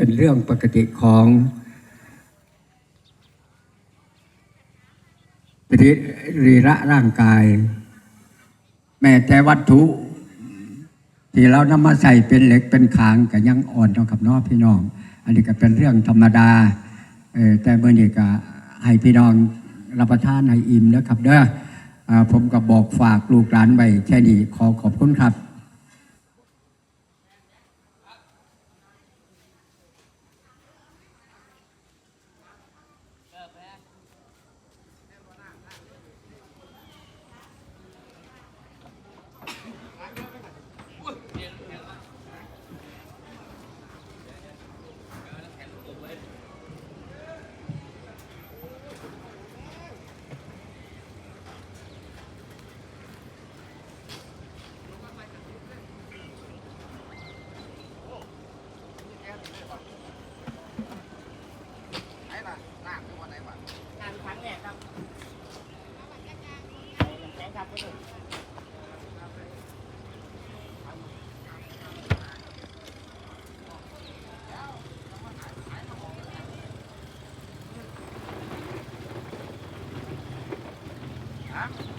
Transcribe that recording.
เป็นเรื่องปกติของรีรีระร่างกาย แม้แต่วัตถุ ที่เรานำมาใส่เป็นเหล็กเป็นขางก็ยังอ่อนเนาะครับน้องพี่น้อง อันนี้ก็เป็นเรื่องธรรมดาแต่เมื่อนี้ก็ให้พี่น้องรับประทานให้อิ่มนะครับเด้อผมก็บอกฝากลูกหลานไว้แค่นี้ขอขอบคุณครับ Huh?